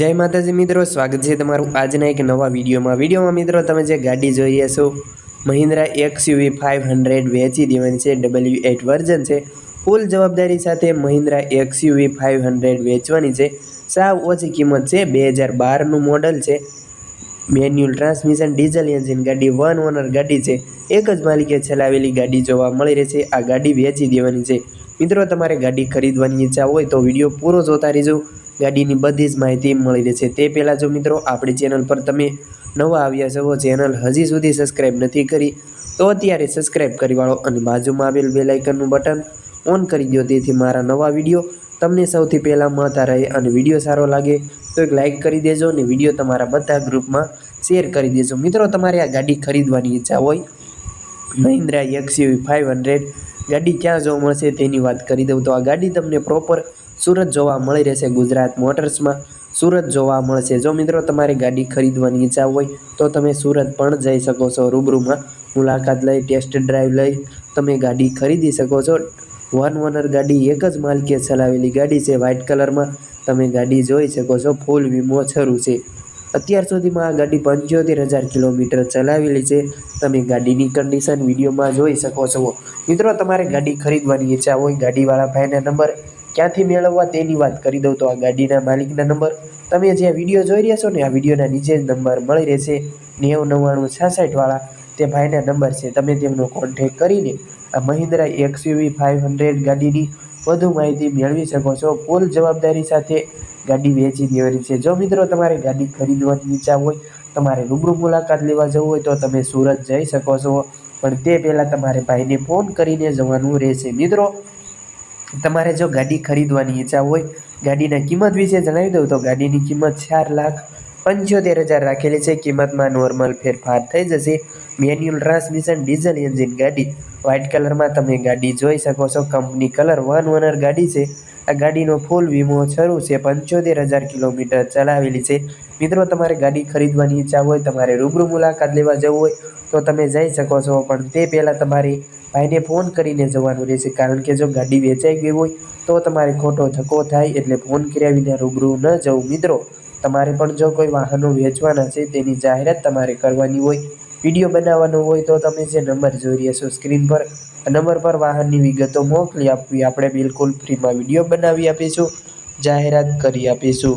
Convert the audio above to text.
જય માતાજી મિત્રો, સ્વાગત છે તમારું આજના એક નવા વિડીયોમાં. વિડીયોમાં મિત્રો, તમે જે ગાડી જોઈએ છો મહિન્દ્રા એક્સયુવી ફાઇવ હંડ્રેડ વેચી દેવાની છે, ડબલ્યુ એટ વર્ઝન છે. ફૂલ જવાબદારી સાથે મહિન્દ્રા એક્સયુવી ફાઇવ હંડ્રેડ વેચવાની છે. સાવ ઓછી કિંમત છે, બે હજાર બારનું મોડલ છે. મેન્યુઅલ ટ્રાન્સમિશન, ડીઝલ એન્જિન ગાડી, વન ઓનર ગાડી છે. એક જ માલિકે ચલાવેલી ગાડી જોવા મળી રહે છે આ ગાડી વેચી દેવાની છે. મિત્રો, તમારે ગાડી ખરીદવાની ઈચ્છા હોય તો વીડિયો પૂરો જોતા રહેજો. ગાડીની બધી જ માહિતી મળી રહેશે. તે પહેલાં જો મિત્રો, આપણી ચેનલ પર તમે નવા આવ્યા છો ચેનલ હજી સુધી સબસ્ક્રાઈબ નથી કરી, તો અત્યારે સબસ્ક્રાઈબ કરી વાળો અને બાજુમાં આવેલ બેલાઇકનનું બટન ઓન કરી દો તેથી મારા નવા વીડિયો તમને સૌથી પહેલાં મળતા રહે અને વીડિયો સારો લાગે, તો એક લાઇક કરી દેજો અને વીડિયો તમારા બધા ગ્રુપમાં શેર કરી દેજો. મિત્રો, તમારે આ ગાડી ખરીદવાની ઈચ્છા હોય, મહિન્દ્રા એક્સયુવી ફાઇવ હંડ્રેડ ગાડી ક્યાં જોવા મળશે તેની વાત કરી દઉં. તો આ ગાડી તમને પ્રોપર સુરત જોવા મળી રહેશે ગુજરાત મોટર્સમાં. સુરત જોવા મળશે. જો મિત્રો તમારે ગાડી ખરીદવાની ઈચ્છા હોય, તો તમે સુરત પણ જઈ શકો છો રૂબરૂમાં. મુલાકાત લઈ, ટેસ્ટ ડ્રાઈવ લઈ, તમે ગાડી ખરીદી શકો છો. વન ઓનર ગાડી, એક જ માલિકે ચલાવેલી ગાડી છે વ્હાઇટ કલરમાં. તમે ગાડી જોઈ શકો છો. ફૂલ વીમો છરું છે. અત્યાર સુધીમાં આ ગાડી પંચોતેર હજાર કિલોમીટર ચલાવેલી છે. તમે ગાડીની કન્ડિશન વિડીયોમાં જોઈ શકો છો. મિત્રો, તમારે ગાડી ખરીદવાની ઈચ્છા હોય, ગાડીવાળા ભાઈના નંબર ક્યાંથી મેળવવા તેની વાત કરી દઉં તો આ ગાડીના માલિકના નંબર. તમે જે વીડિયો જોઈ રહ્યા છો ને, આ વિડીયોના નીચે જ નંબર મળી રહેશે. નેવું નવ્વાણું છાસઠવાળા તે ભાઈના નંબર છે. તમે તેમનો કોન્ટેક કરીને આ મહિન્દ્રા એક્સયુવી ફાઇવ હંડ્રેડ ગાડીની વધુ માહિતી મેળવી શકો છો. ફૂલ જવાબદારી સાથે ગાડી વેચી દેવાની છે જો મિત્રો તમારે ગાડી ખરીદવાની ઈચ્છા હોય, તમારે રૂબરૂ મુલાકાત લેવા જવું હોય, તો તમે સુરત જઈ શકો છો. પણ તે પહેલાં તમારે ભાઈને ફોન કરીને જવાનું રહેશે. મિત્રો, તમારે જો ગાડી ખરીદવાની ઈચ્છા હોય, ગાડીના કિંમત વિશે જણાવી દઉં તો ગાડીની કિંમત ચાર લાખ પંચોતેર હજાર રાખેલી છે. કિંમતમાં નોર્મલ ફેરફાર થઈ જશે. મેન્યુઅલ ટ્રાન્સમિશન ડીઝલ એન્જિન ગાડી વ્હાઇટ કલરમાં તમે ગાડી જોઈ શકો છો. કંપની કલર વન ઓનર ગાડી છે. આ ગાડીનો ફૂલ વીમો શરૂ છે. પંચોતેર હજાર કિલોમીટર ચલાવેલી છે. મિત્રો, તમારે ગાડી ખરીદવાની ઈચ્છા હોય, તમારે રૂબરૂ મુલાકાત લેવા જવું હોય, તો તમે જઈ શકો છો. પણ તે પહેલાં તમારે ભાઈને ફોન કરીને જવાનું રહેશે. કારણ કે જો ગાડી વેચાઈ ગઈ હોય, તો તમારે ખોટો ધક્કો થાય એટલે ફોન કર્યા વિના રૂબરૂ ન જવું. મિત્રો, તમારે પણ જો કોઈ વાહનો વેચવાના છે, તેની જાહેરાત તમારે કરવાની હોય, વીડિયો બનાવવાનો હોય, તો તમે જે નંબર જોઈ રહ્યા છો સ્ક્રીન પર નંબર પર વાહનની વિગતો મોકલી આપવી. આપણે બિલકુલ ફ્રીમાં વીડિયો બનાવી આપીશું. જાહેરાત કરી આપીશું.